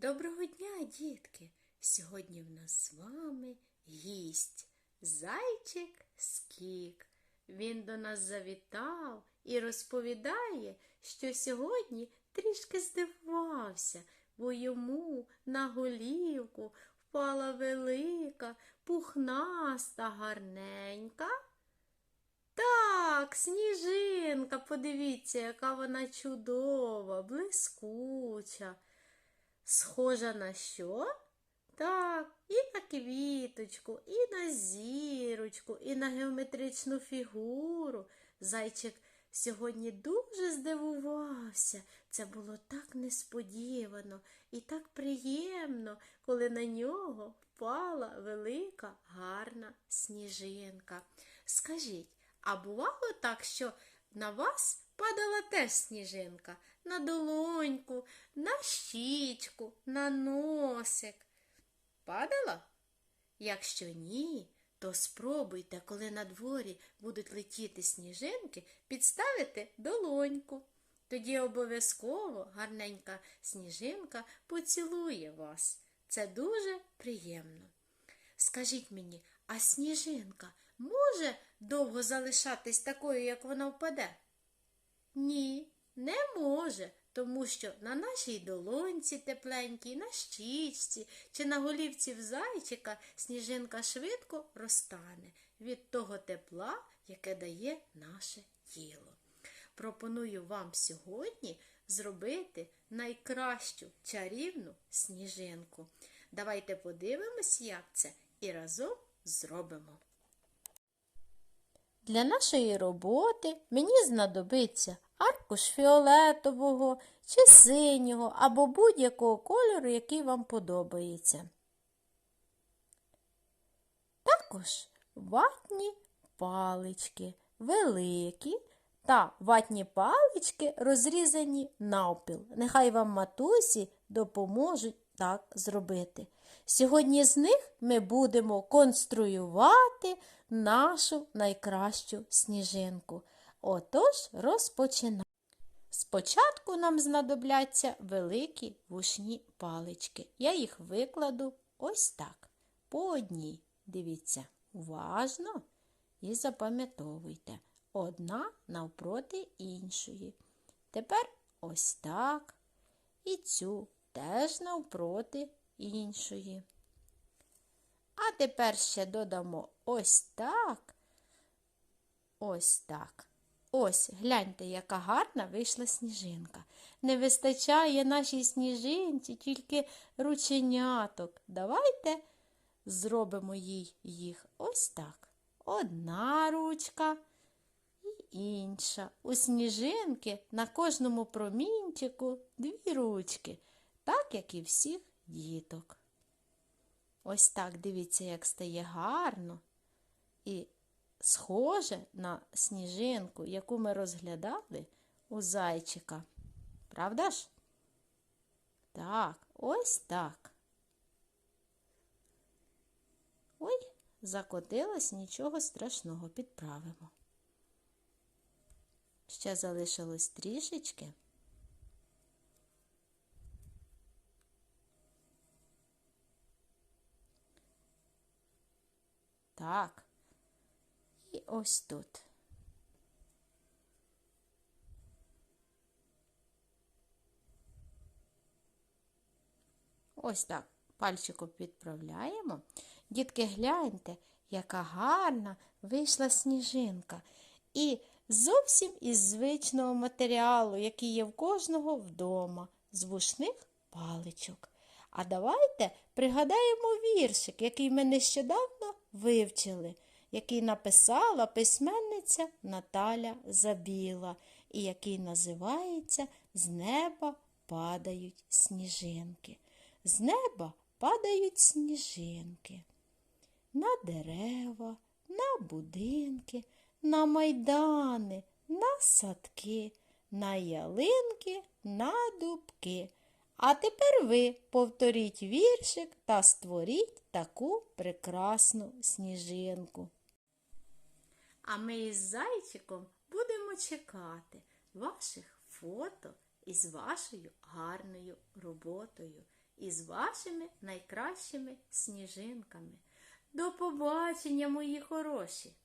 Доброго дня, дітки! Сьогодні в нас з вами гість зайчик Скік. Він до нас завітав і розповідає, що сьогодні трішки здивувався, бо йому на голівку впала велика, пухнаста, гарненька. Так, сніжинка, подивіться, яка вона чудова, блискуча. Схожа на що? Так, і на квіточку, і на зірочку, і на геометричну фігуру. Зайчик сьогодні дуже здивувався. Це було так несподівано і так приємно, коли на нього впала велика гарна сніжинка. Скажіть, а бувало так, що на вас падала теж сніжинка на долоньку, на щічку, на носик. Падала? Якщо ні, то спробуйте, коли на дворі будуть летіти сніжинки, підставити долоньку. Тоді обов'язково гарненька сніжинка поцілує вас. Це дуже приємно. Скажіть мені, а сніжинка може довго залишатись такою, як вона впаде? Ні, не може, тому що на нашій долонці тепленькій, на щічці чи на голівці в зайчика сніжинка швидко розтане від того тепла, яке дає наше тіло. Пропоную вам сьогодні зробити найкращу чарівну сніжинку. Давайте подивимось, як це, і разом зробимо. Для нашої роботи мені знадобиться аркуш фіолетового чи синього або будь-якого кольору, який вам подобається. Також ватні палички великі та ватні палички розрізані навпіл. Нехай вам матусі допоможуть так зробити. Сьогодні з них ми будемо конструювати нашу найкращу сніжинку. Отож, розпочинаємо. Спочатку нам знадобляться великі вушні палички. Я їх викладу ось так. По одній. Дивіться, уважно і запам'ятовуйте. Одна навпроти іншої. Тепер ось так. І цю теж навпроти іншої. А тепер ще додамо ось так. Ось так. Ось, гляньте, яка гарна вийшла сніжинка. Не вистачає нашій сніжинці тільки рученяток. Давайте зробимо їй їх ось так. Одна ручка і інша. У сніжинки на кожному промінчику дві ручки, так як і всіх діток. Ось так дивіться, як стає гарно і схоже на сніжинку, яку ми розглядали у зайчика. Правда ж? Так, ось так. Ой, закотилась, нічого страшного, підправимо. Ще залишилось трішечки. Так. І ось тут. Ось так пальчиком підправляємо. Дітки, гляньте, яка гарна вийшла сніжинка. І зовсім із звичного матеріалу, який є в кожного вдома, з вушних паличок. А давайте пригадаємо віршик, який ми нещодавно вивчили, який написала письменниця Наталя Забіла, і який називається З неба падають сніжинки. З неба падають сніжинки. На дерева, на будинки, на майдани, на садки, на ялинки, на дубки. А тепер ви повторіть віршик та створіть таку прекрасну сніжинку. А ми із зайчиком будемо чекати ваших фото із вашою гарною роботою. із вашими найкращими сніжинками. До побачення, мої хороші!